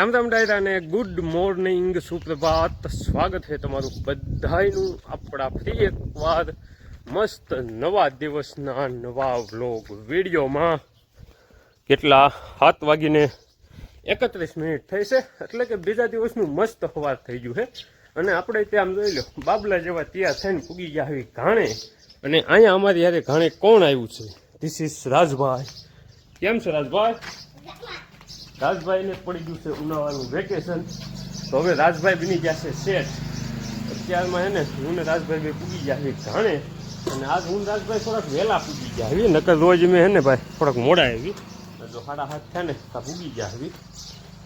રામ રામ ડાયરાને good morning સુપ્રભાત. સ્વાગત છે તમારું બધાયનું. આપણા ફરી એકવાર મસ્ત નવા દિવસના નવા વ્લોગ વિડીયોમાં. કેટલા સાત વાગીને એકત્રીસ મિનિટ થઈ છે. એટલે કે બીજા દિવસનું મસ્ત સવાર થઈ ગયું છે. અને આપણે ત્યાં જોઈ લો, બાબલા જેવા તૈયાર થઈને પૂગી ગયા આવી ઘાણે. અને અહીંયા અમારી યારે ઘાણે કોણ આવ્યું છે? This is Rajbhai. કેમ છે રાજભાઈ? રાજભાઈને પડી ગયું છે ઉનાળાનું વેકેશન તો હવે રાજભાઈ બની ગયા છે શેઠ. અત્યારમાં હે ને હું ને રાજભાઈ બે પૂગી ગયા છે ઘાણે અને આજ હું રાજભાઈ થોડાક વહેલા પૂગી ગયા આવી નકર રોજ મેં હે ને ભાઈ થોડાક મોડા આવી. જો સાડા હાથ થયા ને ત્યાં પૂગી ગયા આવી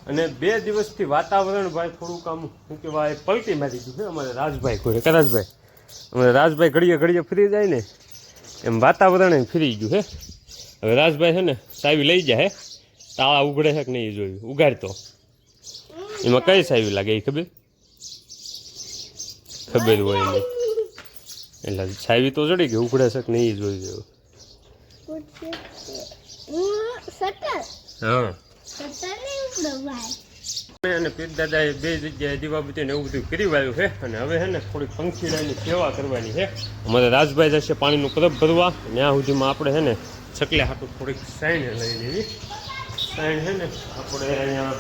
અને બે દિવસથી વાતાવરણ ભાઈ થોડુંક આમ, શું કહેવાય, પલટી મારી ગયું છે અમારે રાજભાઈ કોઈ રાજભાઈ? અમારે રાજભાઈ ઘડીએ ઘડીએ ફરી જાય ને, એમ વાતાવરણ ફરી ગયું હે હવે રાજભાઈ છે ને સાવી લઈ જાય તાળા ઉઘડે છે કે નહીં જોયું? ઉગાડતો. એમાં કઈ સાવી લાગે એ ખબર? ખબર હોય એને એટલે સાવી તો ચડી ગઈ, ઉઘડે છે કે નહીં એ જોઈ ગયું હા. મેં અને બે જગ્યાએ દીવાબત્તી ને એવું બધું કરી વાળ્યું છે. અને હવે છે ને થોડીક પંખીડાની સેવા કરવાની છે. અમારે રાજભાઈ જશે પાણીનું પરબ ભરવા. ત્યાં સુધીમાં આપણે છે ને છકલે થોડીક સાઈન લઈ લેવી. સાઈન છે ને, આપણે અહીંયા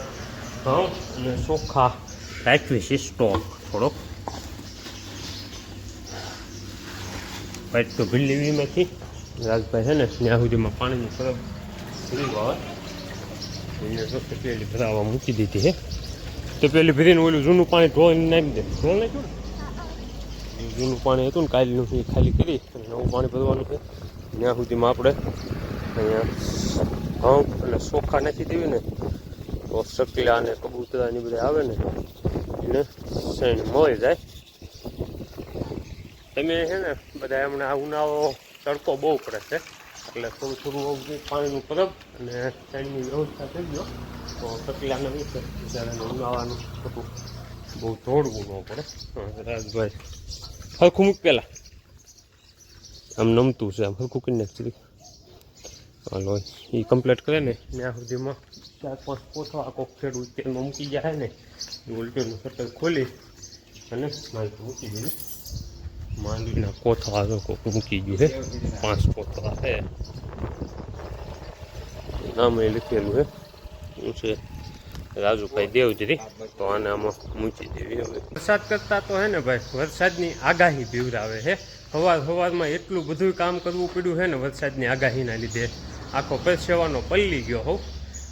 ઘઉં અને ચોખા રાખવી છે સ્ટોક થોડોક. પાઇપ તો ભીડ લેવી એમાંથી. રાજભાઈ છે ને, ત્યાં સુધીમાં પાણીની પરબ ભરી આવે એને તો તપેલી ભરાવા મૂકી દીધી હે તપેલી ભરીને ઓલું જૂનું પાણી ઢોળીને નાખી દે. ઢોળ નાખ્યું જૂનું પાણી હતું ને, કાલનું એ ખાલી કરી નવું પાણી ભરવાનું છે. ત્યાં સુધીમાં આપણે અહીંયા ઘઉં અને સોખા નાખી દેવી ને તો સકલા અને કબૂતરા ને બધા આવે ને એને શેણ મળી જાય. તમે છે ને બધા એમને આ ઉનાળો તડકો બહુ પડે છે, એટલે થોડું થોડું આવું પાણીનું પરબ અને પાણીની વ્યવસ્થા થઈ ગયો તો સકલાને છે, બિચારાને ઉનાળાનું બધું બહુ દોડવું ન પડે. રાજભાઈ, હરખું મૂક પેલા આમ નમતું છે, આમ હરખું કરી નાખી હાલો એ કમ્પ્લીટ કરે ને ત્યાં સુધીમાં. ચાર પાંચ પોથો આખો ખેડૂત તેલમાં મૂકી જાય ને ઉલટીનું શટર ખોલી અને માહિતી મૂકી દીધી માંડવીના કોથો આવે કોક મૂકી ગયું છે પાંચ કોથળા હે. નામ એ લખેલું છે શું છે? રાજુભાઈ દેવજરી તો આને આમાં મૂકી દેવી હવે. વરસાદ કરતા તો હે ને ભાઈ વરસાદની આગાહી બીવરાવે છે સવાર સવારમાં એટલું બધું કામ કરવું પડ્યું છે ને વરસાદની આગાહીના લીધે. આખો પરસેવાનો પલ્લી ગયો હોઉં.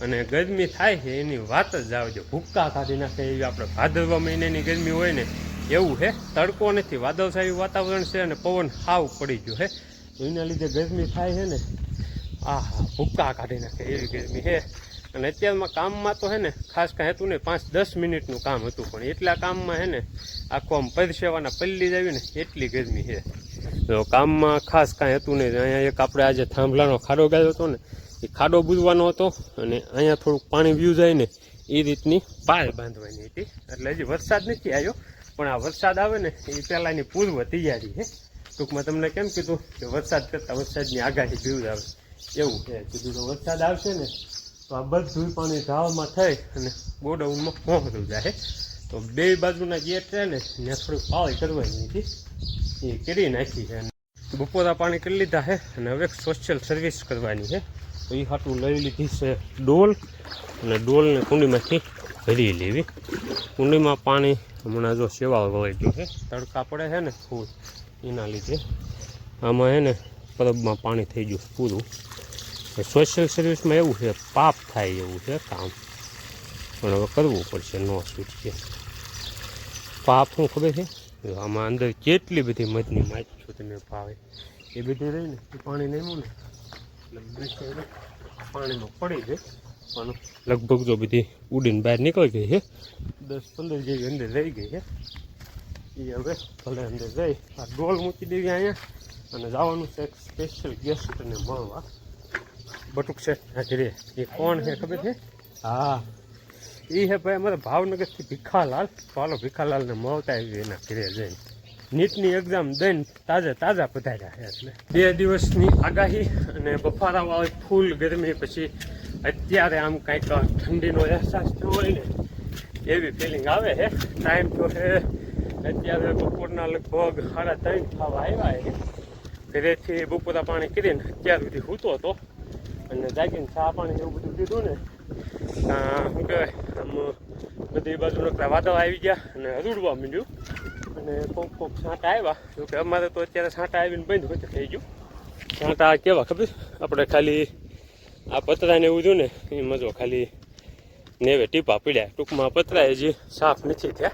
અને ગરમી થાય છે, એની વાત જ આવજો ભૂક્કા કાઢી નાખે એવી આપણે ભાદરવા મહિનાની ગરમી હોય ને, એવું છે. તડકો નથી, વાદળછાયું વાતાવરણ છે અને પવન હાવ પડી ગયો છે. એના લીધે ગરમી થાય છે ને, આહા, ભૂક્કા કાઢી નાખે એવી ગરમી છે. અને અત્યારમાં કામમાં તો હે ને, ખાસ કાંઈ હતું નહીં, પાંચ દસ મિનિટનું કામ હતું. પણ એટલા કામમાં હે ને, આખો આમ પરસેવાના પલ્લી જ આવી ને, એટલી ગરમી છે. તો કામમાં ખાસ કાંઈ હતું નહીં. અહીંયા એક આપણે આજે થાંભલાનો ખાડો ગાયો હતો ને, એ ખાડો બૂજવાનો હતો અને અહીંયા થોડુંક પાણી વ્યૂ જાય ને, એ રીતની પાળ બાંધવાની હતી. એટલે હજી વરસાદ નથી આવ્યો, પણ આ વરસાદ આવે ને, એ પહેલાંની પૂર્વ તૈયારી છે. ટૂંકમાં તમને કેમ કીધું કે વરસાદ કરતાં વરસાદની આગાહી ભીડ આવે. એવું છે. કીધું તો વરસાદ આવશે ને, તો આ બધું પાણી ઢાળમાં થઈ અને ગોડાઉનમાં પહોંચતું જાય. તો બે બાજુના ગેટ છે ને, ત્યાં થોડીક પાળી કરવાની હતી. એ કરી નાખી છે બપોરા પાણી કરી લીધા છે અને હવે સોશિયલ સર્વિસ કરવાની છે. તો એ હાટું લઈ લીધી છે ડોલ અને ડોલને કુંડીમાંથી ભરી લેવી. કુંડીમાં પાણી હમણાં જો સેવા વળી ગયું છે. તડકા પડે છે ને ફૂલ. એના લીધે આમાં છે ને પરબમાં પાણી થઈ ગયું પૂરું. સોશિયલ સર્વિસમાં એવું છે, પાપ થાય એવું છે કામ. પણ હવે કરવું પડશે, નો છૂટકે પાપ શું ખબર છે? જો આમાં અંદર કેટલી બધી મધની માછીઓ તમે ભાવે? એ બધી રહીને એ પાણી નહીં ને એટલે પાણીમાં પડી જાય પણ લગભગ જો બધી ઉડીને બહાર નીકળી ગઈ છે દસ પંદર જેવી અંદર રહી ગઈ છે એ હવે ભલે અંદર જઈ આ ડોલ મૂકી દેવી અહીંયા. અને જવાનું છે એક સ્પેશિયલ ગેસ્ટને મળવા. બટુક છે, હાજરી. એ કોણ છે ખબર છે? હા. એ હે ભાઈ અમારે ભાવનગરથી ભીખાલાલ, પાલો ભીખાલાલને મળતા આવી એના ઘરે જઈને. નીટની એક્ઝામ દઈને તાજા તાજા પધાર્યા એટલે. બે દિવસની આગાહી અને બફારાવાળી ફૂલ ગરમી, પછી અત્યારે આમ કાંઈક ઠંડીનો અહેસાસ થયો હોય ને, એવી ફિલિંગ આવે છે. ટાઈમ તો છે, અત્યારે બપોરના લગભગ સાડા ત્રણ થવા આવ્યા છે. ઘરેથી બપોરા પાણી કરીને અત્યાર સુધી સૂતો હતો. અને જાગીને ચા પાણી એવું બધું પીધું ને શું કહેવાય આમ, બધી બાજુ વાદળ આવી ગયા અને હરુડવા માંડ્યું. અને કોક કોક છાંટા આવ્યા. જોકે અમારે તો અત્યારે છાંટા આવીને બંધ હોય થઈ ગયું. છાંટા કેવા ખબર? આપણે ખાલી આ પતરાને એવું જોયું ને, એમાં જો ખાલી નેવે ટીપા પીડ્યા. ટૂંકમાં પતરા એ જે સાફ નથી થયા.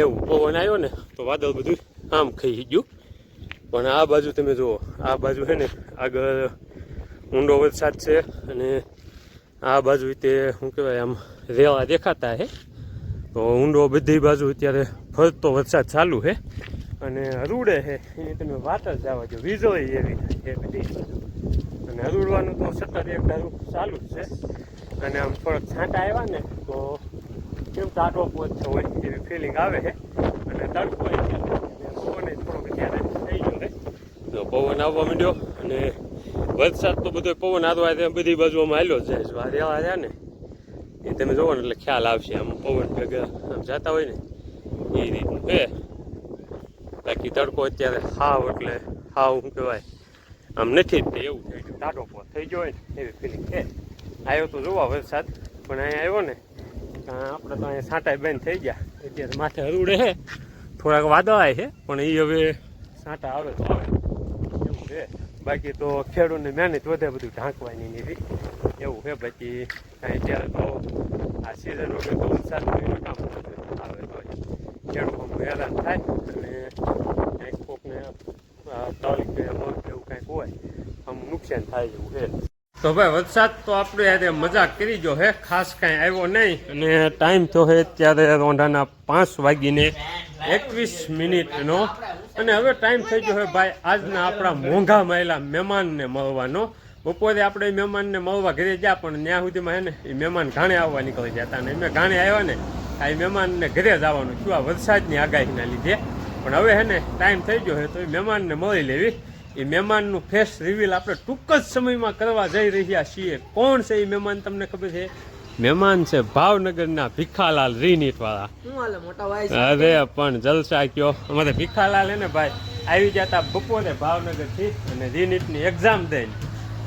એવું પવન આવ્યો ને, તો વાદળ બધું આમ ખાઈ ગયું. પણ આ બાજુ તમે જુઓ, આ બાજુ છે ને આગળ ઊંડો વરસાદ છે અને આ બાજુ તે શું કહેવાય આમ રેવા દેખાતા છે તો ઊંડો બધી બાજુ અત્યારે ફરતો વરસાદ ચાલુ છે અને હરુડે છે એ તમે વાત જ જવા વીજો વીજળી એવી એ બધી બાજુ. અને હરુડવાનું તો સતત એક ધારું ચાલુ જ છે. અને આમ થોડાક છાંટા આવ્યા ને, તો કેમ ટાટો પહોંચતો હોય એવી ફિલિંગ આવે છે અને તડકો પવન થોડોક અત્યારે થઈ ગયો છે તો પવન આવવા માંડ્યો. અને વરસાદ તો બધો પવન આદવા ત્યાં બધી બાજુ આમ હાલ્યો જાય છે. આ રેવા રહ્યા ને એ તમે જોવો ને એટલે ખ્યાલ આવશે આમ પવન ભેગા આમ જતા હોય ને એ રીતનું. હે બાકી તડકો અત્યારે હાવ એટલે હાવ શું કહેવાય આમ નથી જ એવું થઈ ગયું ટાટો પો થઈ ગયો હોય ને એવી ફિલિંગ છે આવ્યો તો જોવા વરસાદ પણ અહીંયા આવ્યો ને આપણે તો અહીંયા સાંટા બેન થઈ ગયા. અત્યારે માથે હરુડે છે થોડાક વાદળાય છે પણ એ હવે સાંટા આવે તો આવે. છે બાકી તો ખેડૂતને મહેનત વધે બધું ઢાંકવાની રીત એવું. છે બાકી કાંઈ અત્યારે તો આ સિઝન વગર તો વરસાદ કામ આવે તો ખેડૂતો હેરાન થાય અને કાંઈક કોકને તલ કે મગ એવું કાંઈક હોય, આમ નુકસાન થાય એવું છે તો ભાઈ વરસાદ તો આપણે યારે મજાક કરી જો હે, ખાસ કાંઈ આવ્યો નહીં. અને ટાઈમ તો હે અત્યારે રોંઢાના પાંચ વાગીને એકવીસ મિનિટનો. અને હવે ટાઈમ થઈ ગયો હોય ભાઈ આજના આપણા મોંઘા મહિલા મહેમાનને મળવાનો. બપોરે આપણે મહેમાનને મળવા ઘરે ગયા, પણ ત્યાં સુધીમાં હે ને એ મહેમાન ઘાણે આવવા નીકળી જતા અને અમે ઘાણે આવ્યા ને, આ મહેમાનને ઘરે જ આવવાનું શું આ વરસાદની આગાહીના લીધે. પણ હવે હે ને ટાઈમ થઈ ગયો હોય તો એ મહેમાનને મળી લેવી. એ મહેમાનનું ફેસ રિવીલ આપણે ટૂંક જ સમયમાં કરવા જઈ રહ્યા છીએ. કોણ છે એ મહેમાન, તમને ખબર છે? મહેમાન છે ભાવનગરના ભીખાલાલ રીનીટ વાળા અરે પણ જલસા કયો? અમારે ભીખાલાલ હે ને ભાઈ આવી ગયા હતા બપોરે ભાવનગરથી અને રીનીટની એક્ઝામ દઈને.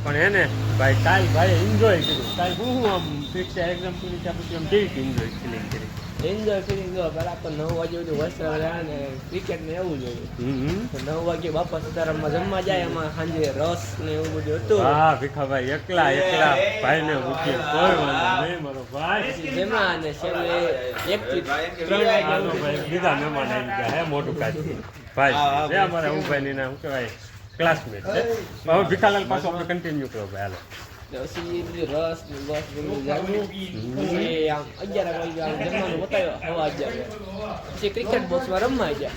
પણ એને ભાઈ કાલ ભાઈ એન્જોય કર્યું. કાલ હું આમ પરીક્ષા એક્ઝામ પૂરી થયા પછી આમ કેવી એન્જોય ફિલિંગ કરી. એન્જોય ફિલિંગ જો તો નવ વાગે બધું વસ્ત્ર રહ્યા ને ક્રિકેટ ને એવું જોયું હમ નવ વાગે બાપા સીતારામમાં જમવા જાય એમાં સાંજે રસ ને એવું બધું હતું. હા ભીખાભાઈ એકલા એકલા. ભાઈને મૂકી કોઈ વાંધો નહીં મારો ભાઈ. અને છેલ્લે એક ત્રણ વાગે હાલો એવું ભાઈ બીજા મહેમાન આવી ગયા હે મોટું કાઢી ભાઈ અમારા ના શું કહેવાય ક્લાસમેટ છે. હવે ભીખાલાલ પાછું આપણે કન્ટિન્યુ કરો ભાઈ હાલો. પછી રસ ને બસ બધું પછી આમ અગિયાર વાગે આમ જમવાનું બતાવ્યો હવા અગિયાર પછી ક્રિકેટ બોક્સમાં રમવા ગયા.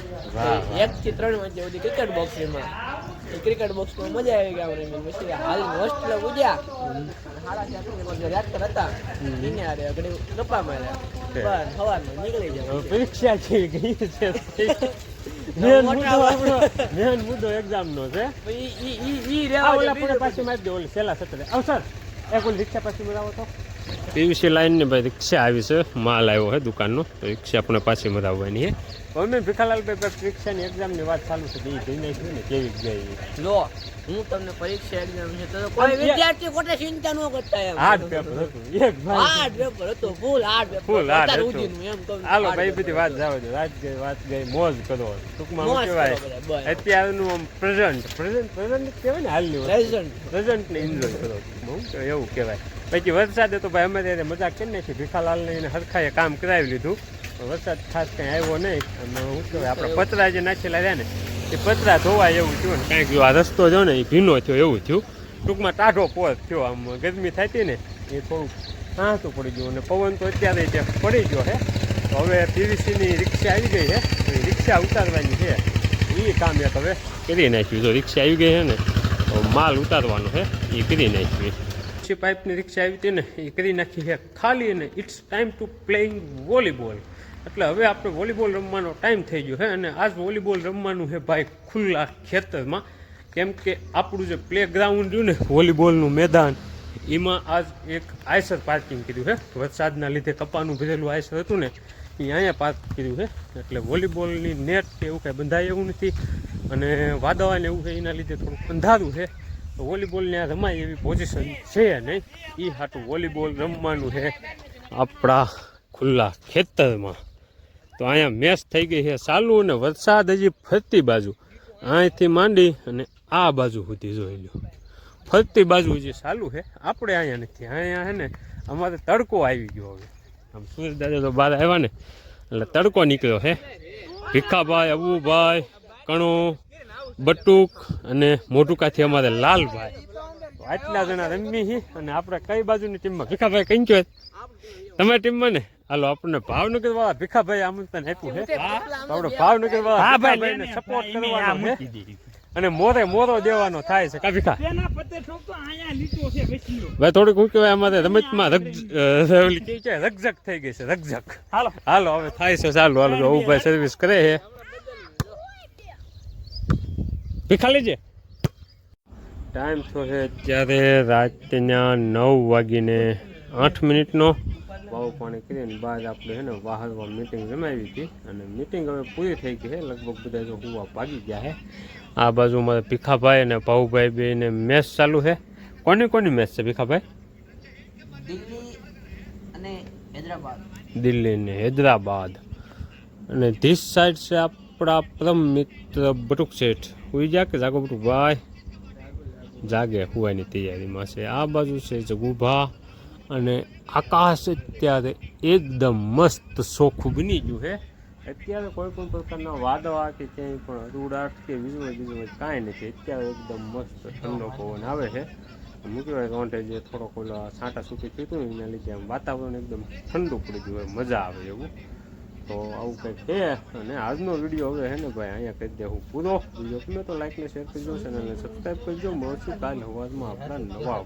એક થી ત્રણ વાગ્યા સુધી ક્રિકેટ બોક્સ રમ્યા ક્રિકેટ બોક્સમાં મજા આવી ગયા મને પછી હાલ હોસ્ટેલ ઉજ્યા સાડા ચાર રાત હતા એને હારે ઘડી ગપ્પા માર્યા બસ સવારમાં નીકળી ગયા જાવ પરીક્ષા છે ગઈ છે મેન મુદ્દો આપણો મેન મુદ્દો એક્ઝામ નો છે. ઈ ઈ ઈ રેવા ઓલા દે, પૂરે પાછી મારી દે ઓલ છેલ્લા સતરે. અવસર એક ઓલ રિક્ષા પાછું મરાવો તો. પીવીસી લાઈન ને ભાઈ રિક્ષા આવી છે. માલ આવ્યો છે દુકાનનો. તો રિક્ષા આપણે પાછી મરાવવાની છે. હવે મેં ભીખાલાલભાઈ ભાઈ પરીક્ષાની એક્ઝામની વાત ચાલુ છે. એ જઈને છે ને કેવી ગઈ લો હું તમને પરીક્ષા એક્ઝામ છે તો કોઈ વિદ્યાર્થી ખોટે ચિંતા ન કરતા એમ. હાર્ડ પેપર હતું. એક ભાઈ હાર્ડ પેપર હતો full hard paper full hard હતું. એમ કહું હાલો ભાઈ બધી વાત જાવ દો વાત ગઈ વાત ગઈ મોજ કરો. ટૂંકમાં શું કહેવાય. અત્યારનું આમ પ્રેઝન્ટ પ્રેઝન્ટ પ્રેઝન્ટ કહેવાય ને હાલની પ્રેઝન્ટ પ્રેઝન્ટને એન્જોય કરો. એવું કહેવાય પછી વરસાદે તો ભાઈ અમે ત્યારે મજાક કરી નાખી. ભીખાલાલને એને હરખાએ કામ કરાવી લીધું. વરસાદ ખાસ કંઈ આવ્યો નહીં. અને શું કહેવાય આપણે પતરા જે નાખેલા રહ્યા ને, એ પતરા ધોવાય એવું થયું ને કાંઈક જો આ રસ્તો જો ને, એ ભીનો થયો એવું થયું. ટૂંકમાં ટાઢો પોત થયો, આમ ગરમી થતી ને, એ થોડુંક સાંતું પડી ગયું. અને પવન તો અત્યારે જે પડી ગયો છે હવે પીવીસીની રિક્ષા આવી ગઈ છે. રિક્ષા ઉતારવાની છે. એ કામ એક હવે કરી નાખ્યું જો રિક્ષા આવી ગઈ છે ને માલ ઉતારવાનો છે. એ કરી નાખ્યું પછી પાઇપની રિક્ષા આવી હતી ને, એ કરી નાખી છે ખાલી અને it's time to playing volleyball એટલે હવે આપણે વોલીબોલ રમવાનો ટાઈમ થઈ ગયો છે અને આજ વોલીબોલ રમવાનું છે ભાઈ ખુલ્લા ખેતરમાં. કેમ કે આપણું જે પ્લે ગ્રાઉન્ડ રહ્યું ને વોલીબોલનું મેદાન, એમાં આજ એક આયસર પાર્કિંગ કીધું છે. વરસાદના લીધે કપાનું ભરેલું આયસર હતું ને, એ અહીંયા પાર્ક કર્યું છે. એટલે વોલીબોલની નેટ કે એવું કાંઈ બંધાય એવું નથી. અને વાદળાને એવું છે, એના લીધે થોડુંક અંધારું છે. તો વોલીબોલ ત્યાં રમાય એવી પોઝિશન છે નહીં. એ હાટું વોલીબોલ રમવાનું છે આપણા ખુલ્લા ખેતરમાં. તો અહીંયા મેચ થઈ ગઈ છે ચાલુ અને વરસાદ હજી ફરતી બાજુ. અહીંથી માંડી અને આ બાજુ સુધી જોઈ લો ફરતી બાજુ જે ચાલુ છે. આપણે અહીંયા નથી. અહીંયા છે ને અમારે તડકો આવી ગયો હવે. આમ સૂર્યદાદા દાદા તો બહાર આવ્યા ને. એટલે તડકો નીકળ્યો છે. ભીખાભાઈ, અબુભાઈ, કણો બટુક અને મોટુકાથી અમારે લાલભાઈ. આટલા જણા રમી છે અને આપણે કઈ બાજુની ટીમમાં? ભીખાભાઈ કઈ છો તમારી ટીમમાં ને? હાલો આપણને ભાવનગર વાળા ભીખાભાઈ આમંત્રણ આપ્યું છે આપણે ભાવનગર વાળા ભીખાભાઈને સપોર્ટ કરવાનો છે. અને મોરે મોરો દેવાનો થાય છે. કા ભીખા? ભાઈ થોડીક હું કહેવાય અમારે રમતમાં રગ અ, ઓલી કેવી છે? રગઝગ થઈ ગઈ છે રગઝગ. હાલો. હાલો હવે થાય છે ચાલો હાલો જો સર્વિસ કરે છે ભીખા લેજે ટાઈમ થયો છે અત્યારે રાતના નવ વાગીને આઠ મિનિટનો વાવ પાણી કરીને બાદ આપણે છે ને વાહરમાં મિટિંગ જમાવી હતી અને મિટિંગ હવે પૂરી થઈ ગઈ છે લગભગ બધા જો હુવા ભાગી ગયા છે આ બાજુ મારે ભીખાભાઈ અને ભાઉભાઈ બેને મેચ ચાલુ છે કોની કોની મેચ છે ભીખાભાઈ દિલ્હી અને હૈદરાબાદ દિલ્હી ને હૈદરાબાદ અને ધીસ સાઈડ છે આપણા પરમ મિત્ર બટુક શેઠ હુઈ જા કે જાગો બટુ ભાઈ? જાગે, હુવાની તૈયારીમાં છે. આ બાજુ છે જગુભા અને આકાશ અત્યારે એકદમ મસ્ત ચોખ્ખું બની ગયું છે. અત્યારે કોઈ પણ પ્રકારના વાદળા કે ક્યાંય પણ રૂડાટ કે વીજળી બીજું કાંઈ નથી. અત્યારે એકદમ મસ્ત ઠંડો પવન આવે છે. મૂક્યો રોંઢે જે થોડોક ઓલા છાંટા સૂકી થયું હતું એના લીધે આમ વાતાવરણ એકદમ ઠંડુ પડી ગયું હોય, મજા આવે એવું. તો આવું કંઈક છે. અને આજનો વીડિયો હવે હે ને ભાઈ, અહીંયા કહી દે હું પૂરો. વીડિયો ગમે તો લાઈક ને શેર કરજો ચેનલને સબસ્ક્રાઈબ કરજો. મળશું કાલ હવારમાં આપણા નવા.